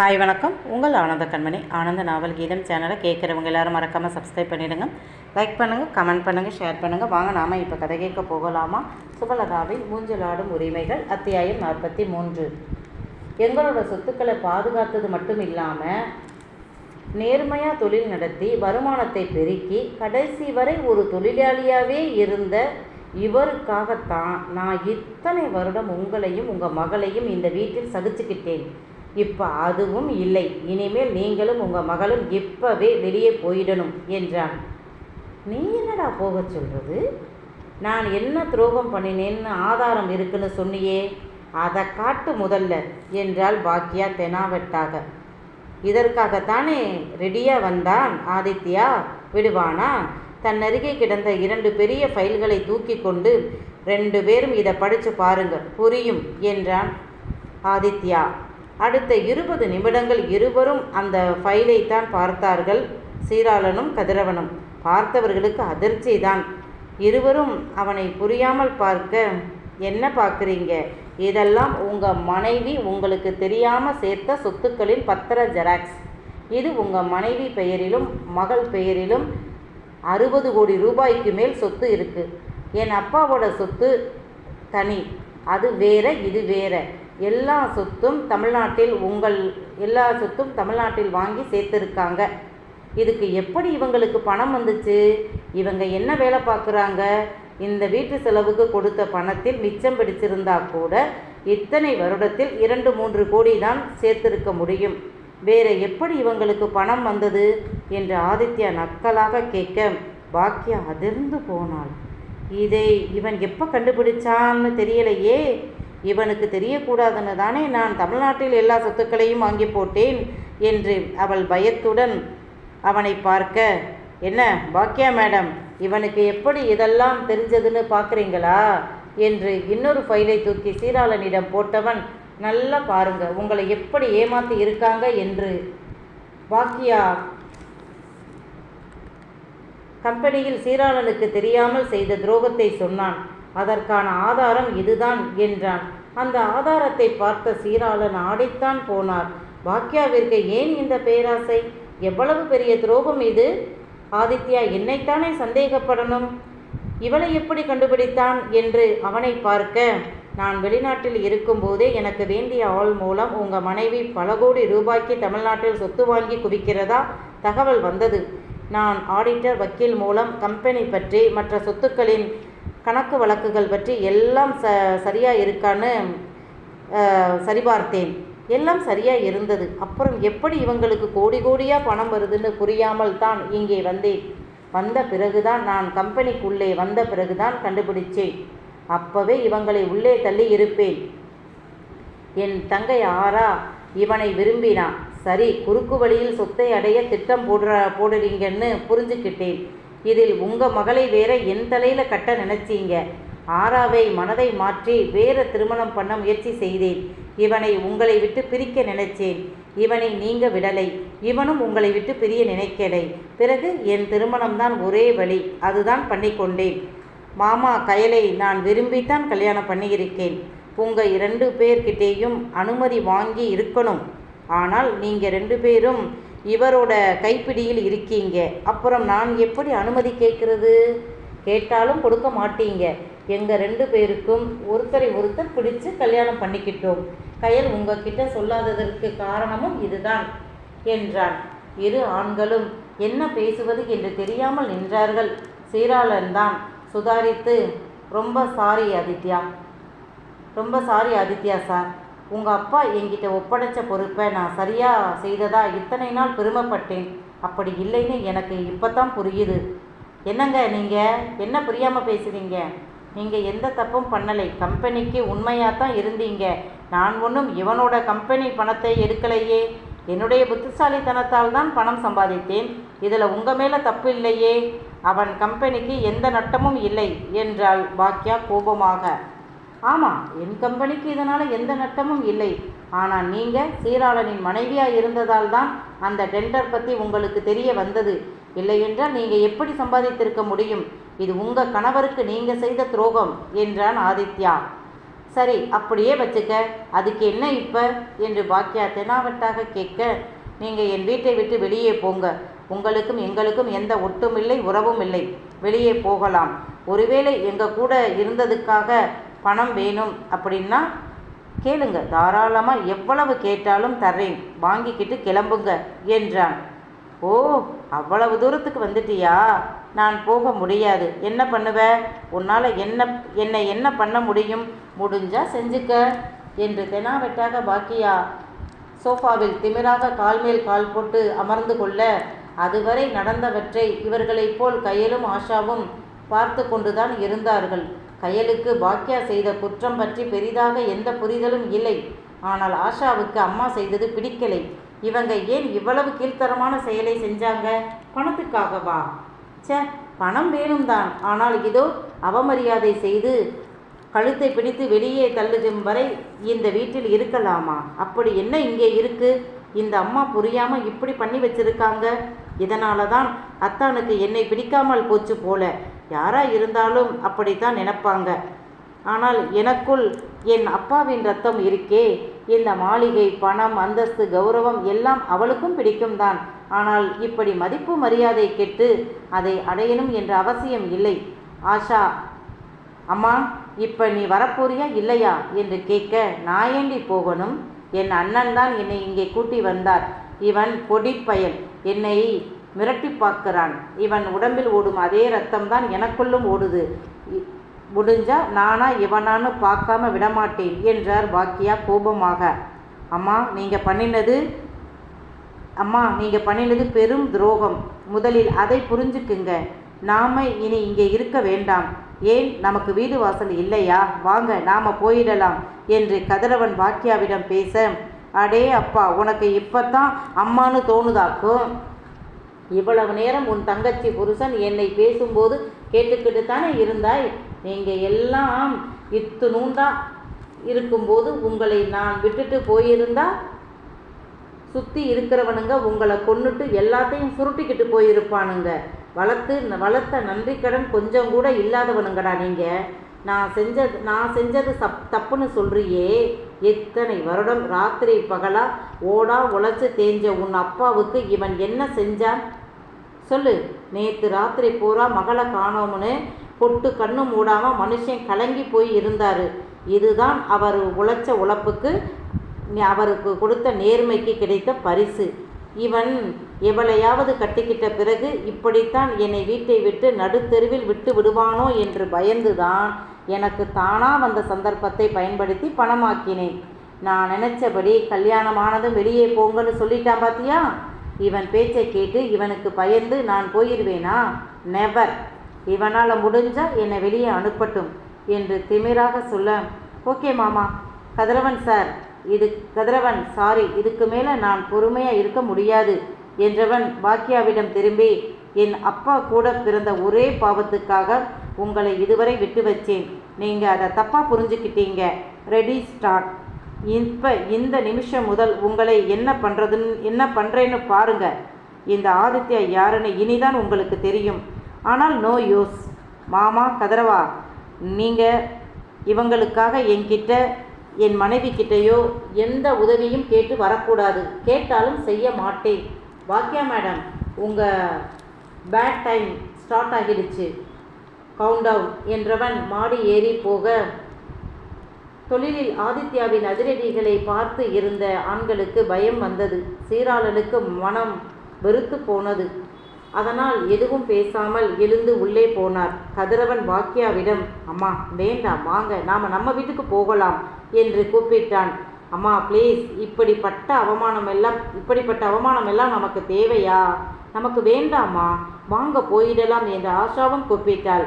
Hi வணக்கம். உங்கள் ஆனந்த கண்மணி. ஆனந்த நாவல் கீதம் சேனலை கேட்குறவங்க எல்லாரும் மறக்காமல் சப்ஸ்கிரைப் பண்ணிடுங்க. லைக் பண்ணுங்கள் கமெண்ட் பண்ணுங்கள் ஷேர் பண்ணுங்கள் வாங்க நாம இப்போ கதை கேட்க போகலாமா? சுபலதாவின் மூஞ்சலாடும் உரிமைகள் அத்தியாயம் நாற்பத்தி மூன்று. எங்களோட சொத்துக்களை பாதுகாத்தது மட்டும் இல்லாமல் நேர்மையாக தொழில் நடத்தி வருமானத்தை பெருக்கி கடைசி வரை ஒரு தொழிலாளியாகவே இருந்த இவருக்காகத்தான் நான் இத்தனை வருடம் உங்களையும் உங்கள் மகளையும் இந்த வீட்டில் சகிச்சுக்கிட்டேன். இப்போ அதுவும் இல்லை. இனிமேல் நீங்களும் உங்கள் மகளும் இப்போவே வெளியே போயிடணும் என்றான். நீ என்னடா போகச் சொல்கிறது நான் என்ன துரோகம் பண்ணினேன்னு ஆதாரம் இருக்குன்னு சொன்னியே. அதை காட்டு முதல்ல என்றாள் பாக்கியா தெனாவெட்டாக. இதற்காகத்தானே ரெடியாக வந்தான் ஆதித்யா? விடுவானா? தன் அருகே கிடந்த இரண்டு பெரிய ஃபைல்களை தூக்கி கொண்டு ரெண்டு பேரும் இதை படித்து பாருங்க புரியும் என்றான் ஆதித்யா. அடுத்த இருபது நிமிடங்கள் இருவரும் அந்த ஃபைலை தான் பார்த்தார்கள். சீராளனும் கதிரவனும் பார்த்தவர்களுக்கு அதிர்ச்சி தான் இருவரும் அவனை புரியாமல் பார்க்க என்ன பார்க்குறீங்க? இதெல்லாம் உங்கள் மனைவி உங்களுக்கு தெரியாமல் சேர்த்த சொத்துக்களின் பத்திர ஜெராக்ஸ். இது உங்கள் மனைவி பெயரிலும் மகள் பெயரிலும் அறுபது கோடி ரூபாய்க்கு மேல் சொத்து இருக்குது என் அப்பாவோட சொத்து தனி. அது வேற இது வேற. எல்லா சொத்தும் தமிழ்நாட்டில் உங்கள் எல்லா சொத்தும் தமிழ்நாட்டில் வாங்கி சேர்த்துருக்காங்க. இதுக்கு எப்படி இவங்களுக்கு பணம் வந்துச்சு? இவங்க என்ன வேலை பார்க்குறாங்க? இந்த வீட்டு செலவுக்கு கொடுத்த பணத்தில் மிச்சம் பிடிச்சிருந்தா கூட இத்தனை வருடத்தில் இரண்டு மூன்று கோடி தான் சேர்த்திருக்க முடியும். வேற எப்படி இவங்களுக்கு பணம் வந்தது? என்று ஆதித்யா நக்கலாக கேட்க பாக்கியா அதிர்ந்து போனாள். இதை இவன் எப்போ கண்டுபிடிச்சான்னு தெரியலையே. இவனுக்கு தெரியக்கூடாதுன்னு தானே நான் தமிழ்நாட்டில் எல்லா சொத்துக்களையும் வாங்கி போட்டேன் என்று அவள் பயத்துடன் அவனை பார்க்க என்ன பாக்கியா மேடம் இவனுக்கு எப்படி இதெல்லாம் தெரிஞ்சதுன்னு பார்க்குறீங்களா? என்று இன்னொரு ஃபைலை தூக்கி சீராளனிடம் போட்டவன் நல்லா பாருங்க உங்களை எப்படி ஏமாத்தி இருக்காங்க? என்று பாக்கியா கம்பெனியில் சீராளனுக்கு தெரியாமல் செய்த துரோகத்தை சொன்னான். அதற்கான ஆதாரம் இதுதான் என்றான். அந்த ஆதாரத்தை பார்த்த சீராளன் ஆடித்தான் போனார். பாக்யாவிற்கு ஏன் இந்த பேராசை? எவ்வளவு பெரிய துரோகம் இது? ஆதித்யா என்னைத்தானே சந்தேகப்படணும்? இவளை எப்படி கண்டுபிடித்தான் என்று அவனை பார்க்க நான் வெளிநாட்டில் இருக்கும்போதே எனக்கு வேண்டிய ஆள் மூலம் உங்கள் மனைவி பல கோடி ரூபாய்க்கு தமிழ்நாட்டில் சொத்து வாங்கி குவிக்கிறதா தகவல் வந்தது. நான் ஆடிட்டர் வக்கீல் மூலம் கம்பெனி பற்றி மற்ற சொத்துக்களின் கணக்கு வழக்குகள் பற்றி எல்லாம் ச சரியாக இருக்கான்னு சரிபார்த்தேன். எல்லாம் சரியாக இருந்தது. அப்புறம் எப்படி இவங்களுக்கு கோடி கோடியாக பணம் வருதுன்னு புரியாமல் தான் இங்கே வந்தேன். வந்த பிறகுதான் நான் கம்பெனிக்குள்ளே வந்த பிறகுதான் கண்டுபிடிச்சேன். அப்பவே இவங்களை உள்ளே தள்ளி இருப்பேன். என் தங்கை ஆரா இவனை விரும்பினா சரி குறுக்கு வழியில் சொத்தை அடைய திட்டம் போடுற போடுறீங்கன்னு புரிஞ்சுக்கிட்டேன். இதில் உங்கள் மகளை வேற என் தலையில் கட்ட நினைச்சீங்க. ஆராவை மனதை மாற்றி வேற திருமணம் பண்ண முயற்சி செய்தேன். இவனை உங்களை விட்டு பிரிக்க நினைச்சேன். இவனை நீங்க விடலை. இவனும் உங்களை விட்டு பிரிய நினைக்கலை. பிறகு என் திருமணம்தான் ஒரே வழி. அதுதான் பண்ணிக்கொண்டேன் மாமா கயலை நான் விரும்பித்தான் கல்யாணம் பண்ணியிருக்கேன். உங்கள் இரண்டு பேர்கிட்டேயும் அனுமதி வாங்கி இருக்கணும். ஆனால் நீங்கள் ரெண்டு பேரும் இவரோட கைப்பிடியில் இருக்கீங்க. அப்புறம் நான் எப்படி அனுமதி கேட்குறது? கேட்டாலும் கொடுக்க மாட்டீங்க. எங்கள் ரெண்டு பேருக்கும் ஒருத்தரை ஒருத்தர் பிடிச்சு கல்யாணம் பண்ணிக்கிட்டோம். கயல் உங்ககிட்ட சொல்லாததற்கு காரணமும் இதுதான் என்றான். இரு ஆண்களும் என்ன பேசுவது என்று தெரியாமல் நின்றார்கள். சீராளன் தான் சுதாரித்து ரொம்ப சாரி ஆதித்யா. ரொம்ப சாரி ஆதித்யா சார். உங்கள் அப்பா என்கிட்ட ஒப்படைச்ச பொறுப்பை நான் சரியாக செய்ததா இத்தனை நாள் பெருமைப்பட்டேன். அப்படி இல்லைன்னு எனக்கு இப்போ தான் புரியுது. என்னங்க நீங்கள் என்ன புரியாமல் பேசுகிறீங்க நீங்கள் எந்த தப்பும் பண்ணலை. கம்பெனிக்கு உண்மையாக தான் இருந்தீங்க. நான் ஒன்றும் இவனோட கம்பெனி பணத்தை எடுக்கலையே. என்னுடைய புத்திசாலித்தனத்தால் தான் பணம் சம்பாதித்தேன். இதில் உங்கள் மேலே தப்பு இல்லையே. அவன் கம்பெனிக்கு எந்த நட்டமும் இல்லை என்றாள் பாக்யா கோபமாக. ஆமாம் என் கம்பெனிக்கு இதனால் எந்த நட்டமும் இல்லை. ஆனால் நீங்கள் சீராளனின் மனைவியாக இருந்ததால் தான் அந்த டெண்டர் பற்றி உங்களுக்கு தெரிய வந்தது. இல்லையென்றால் நீங்கள் எப்படி சம்பாதித்திருக்க முடியும்? இது உங்கள் கணவருக்கு நீங்கள் செய்த துரோகம் என்றான் ஆதித்யா. சரி அப்படியே வச்சுக்க. அதுக்கு என்ன இப்போ? என்று பாக்கியா தெனாவட்டாக கேட்க நீங்கள் என் வீட்டை விட்டு வெளியே போங்க. உங்களுக்கும் எங்களுக்கும் எந்த ஒட்டும் இல்லை உறவும் இல்லை வெளியே போகலாம். ஒருவேளை எங்கள் கூட இருந்ததுக்காக பணம் வேணும் அப்படின்னா கேளுங்க. தாராளமாக எவ்வளவு கேட்டாலும் தர்றேன். வாங்கிக்கிட்டு கிளம்புங்க என்றான். ஓ அவ்வளவு தூரத்துக்கு வந்துட்டியா? நான் போக முடியாது. என்ன பண்ணுவ? உன்னால் என்ன என்னை என்ன பண்ண முடியும்? முடிஞ்சா செஞ்சுக்க என்று தெனாவெட்டாக பாக்கியா சோஃபாவில் திமிராக கால் மேல் கால் போட்டு அமர்ந்து கொள்ள அதுவரை நடந்தவற்றை இவர்களைப் போல் கையிலும் ஆஷாவும் பார்த்து கொண்டுதான் இருந்தார்கள். கயலுக்கு பாக்கியா செய்த குற்றம் பற்றி பெரிதாக எந்த புரிதலும் இல்லை. ஆனால் ஆஷாவுக்கு அம்மா செய்தது பிடிக்கலை. இவங்க ஏன் இவ்வளவு கீழ்த்தரமான செயலை செஞ்சாங்க? பணத்துக்காகவா? ச்சே பணம் வேணும் தான் ஆனால் இதோ அவமரியாதை செய்து கழுத்தை பிடித்து வெளியே தள்ளுதும் வரை இந்த வீட்டில் இருக்கலாமா? அப்படி என்ன இங்கே இருக்கு? இந்த அம்மா புரியாமல் இப்படி பண்ணி வச்சிருக்காங்க. இதனால தான் அத்தானுக்கு என்னை பிடிக்காமல் போச்சு போல. யாரா இருந்தாலும் அப்படித்தான் நினைப்பாங்க. ஆனால் எனக்குள் என் அப்பாவின் ரத்தம் இருக்கே இந்த மாளிகை பணம் அந்தஸ்து கௌரவம் எல்லாம் அவளுக்கும் பிடிக்கும் தான் ஆனால் இப்படி மதிப்பு மரியாதை கெட்டு அதை அடையணும் என்ற அவசியம் இல்லை. ஆஷா அம்மா இப்போ நீ வரப்போறியா இல்லையா? என்று கேட்க நான் ஏண்டி போகணும்? என் அண்ணன் தான் என்னை இங்கே கூட்டி வந்தார். இவன் பொடிப்பயல். என்னை மிரட்டி பார்க்கிறான். இவன் உடம்பில் ஓடும் அதே ரத்தம் தான் எனக்குள்ளும் ஓடுது. முடிஞ்சா நானா இவனான்னு பார்க்காம விடமாட்டேன் என்றார் பாக்கியா கோபமாக. அம்மா நீங்கள் பண்ணினது அம்மா நீங்கள் பண்ணினது பெரும் துரோகம். முதலில் அதை புரிஞ்சுக்குங்க. நாம் இனி இங்கே இருக்க வேண்டாம். ஏன் நமக்கு வீடு வாசல் இல்லையா? வாங்க நாம் போயிடலாம் என்று கதிரவன் பாக்கியாவிடம் பேச அடே அப்பா உனக்கு இப்போ தான் அம்மான்னு தோணுதாக்கும்? இவ்வளவு நேரம் உன் தங்கச்சி புருஷன் என்னை பேசும்போது கேட்டுக்கிட்டு தானே இருந்தாய்? நீங்கள் எல்லாம் இத்து நூண்டா இருக்கும்போது உங்களை நான் விட்டுட்டு போயிருந்தா? சுற்றி இருக்கிறவனுங்க உங்களை கொண்டுட்டு எல்லாத்தையும் சுருட்டிக்கிட்டு போயிருப்பானுங்க. வளர்த்து வளர்த்த நன்றி கடன் கொஞ்சம் கூட இல்லாதவனுங்கடா நீங்கள் நான் செஞ்சது நான் செஞ்சது சப் தப்புன்னு சொல்கிறியே எத்தனை வருடம் ராத்திரி பகலாக ஓடா உழைச்சி தேஞ்ச உன் அப்பாவுக்கு இவன் என்ன செஞ்சான்? சொல்லு. நேற்று ராத்திரி பூரா மகளை காணோம்னு பொட்டு கண்ணு மூடாமல் மனுஷன் கலங்கி போய் இருந்தார். இதுதான் அவர் உழைச்ச உழைப்புக்கு அவருக்கு கொடுத்த நேர்மைக்கு கிடைத்த பரிசு. இவன் எவளையாவது கட்டிக்கிட்ட பிறகு இப்படித்தான் என்னை வீட்டை விட்டு நடுத்தெருவில் விட்டு விடுவானோ என்று பயந்துதான் எனக்கு தானா வந்த சந்தர்ப்பத்தை பயன்படுத்தி பணமாக்கினேன். நான் நினைச்சபடி கல்யாணமானதும் வெளியே போங்கன்னு சொல்லிட்டான் பாத்தியா? இவன் பேச்சை கேட்டு இவனுக்கு பயந்து நான் போயிடுவேனா நெவர் இவனால் முடிஞ்சா என்னை வெளியே அனுப்பட்டும் என்று திமிராக சொல்ல ஓகே மாமா. கதிரவன் சார் இது கதிரவன் சாரி இதுக்கு மேலே நான் பொறுமையாக இருக்க முடியாது என்றவன் பாக்கியாவிடம் திரும்பி என் அப்பா கூட பிறந்த ஒரே பாவத்துக்காக உங்களை இதுவரை விட்டு வச்சேன். நீங்கள் அதை தப்பாக புரிஞ்சுக்கிட்டீங்க. ரெடி ஸ்டார்ட் இப்போ இந்த நிமிஷம் முதல் உங்களை என்ன பண்ணுறதுன்னு என்ன பண்ணுறேன்னு பாருங்க. இந்த ஆதித்யா யாருன்னு இனிதான் உங்களுக்கு தெரியும். ஆனால் நோ யூஸ். மாமா கதரவா நீங்கள் இவங்களுக்காக என்கிட்ட என் மனைவி கிட்டேயோ எந்த உதவியும் கேட்டு வரக்கூடாது. கேட்டாலும் செய்ய மாட்டேன். பாக்கியா மேடம் உங்கள் பேட் டைம் ஸ்டார்ட் ஆகிடுச்சு. கவுண்டவுன் என்றவன் மாடி ஏறி போக தொழிலில் ஆதித்யாவின் அதிரடிகளை பார்த்து இருந்த ஆண்களுக்கு பயம் வந்தது. சீராளனுக்கு மனம் வெறுத்து போனது. அதனால் எதுவும் பேசாமல் எழுந்து உள்ளே போனார். கதிரவன் பாக்கியாவிடம் அம்மா வேண்டாம் வாங்க நாம் நம்ம வீட்டுக்கு போகலாம் என்று கூப்பிட்டான். அம்மா ப்ளீஸ் இப்படிப்பட்ட அவமானம் எல்லாம் இப்படிப்பட்ட அவமானம் எல்லாம் நமக்கு தேவையா? நமக்கு வேண்டாமா? வாங்க போயிடலாம் என்று ஆஷாவும் கூப்பிட்டாள்.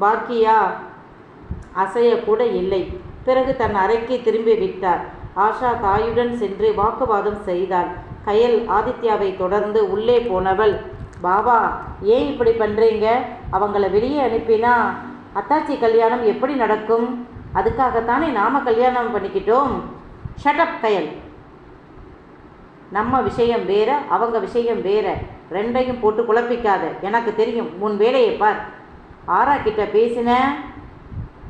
பாக்கியா அசையக்கூட இல்லை. பிறகு தன் அறைக்கு திரும்பி விட்டார். ஆஷா தாயுடன் சென்று வாக்குவாதம் செய்தாள். கயல் ஆதித்யாவை தொடர்ந்து உள்ளே போனவள் பாபா ஏன் இப்படி பண்ணுறீங்க அவங்கள வெளியே அனுப்பினா அத்தாச்சி கல்யாணம் எப்படி நடக்கும்? அதுக்காகத்தானே நாம கல்யாணம் பண்ணிக்கிட்டோம். Shut up Kayal. நம்ம விஷயம் வேற அவங்க விஷயம் வேற. ரெண்டையும் போட்டு குழப்பிக்காத. எனக்கு தெரியும். உன் வேலையை பார். ஆரா கிட்ட பேசின?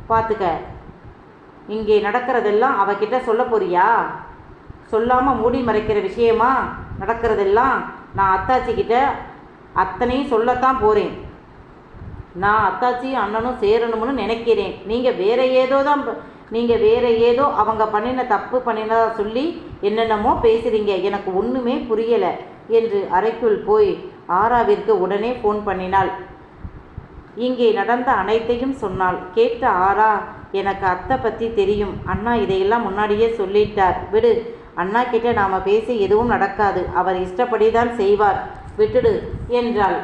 பார்த்துக்க இங்கே நடக்கிறதெல்லாம் அவகிட்ட சொல்ல போறியா? சொல்லாமல் மூடி மறைக்கிற விஷயமா? நடக்கிறதெல்லாம் நான் அத்தாச்சிக்கிட்ட அத்தனையும் சொல்லத்தான் போகிறேன் நான் அத்தாச்சியும் அண்ணனும் சேரணும்னு நினைக்கிறேன். நீங்கள் வேற ஏதோ தான் நீங்கள் வேற ஏதோ அவங்க பண்ணின தப்பு பண்ணினதா சொல்லி என்னென்னமோ பேசுகிறீங்க எனக்கு ஒன்றுமே புரியலை என்று அறைக்குள் போய் ஆராவிற்கு உடனே ஃபோன் பண்ணினாள். இங்கே நடந்த அனைத்தையும் சொன்னாள். கேட்ட ஆரா எனக்கு அத்தை பற்றி தெரியும். அண்ணா இதையெல்லாம் முன்னாடியே சொல்லிட்டார். விடு அண்ணா கிட்ட நாம் பேசி எதுவும் நடக்காது. அவர் இஷ்டப்படி தான் செய்வார். விட்டுடு என்றாள்.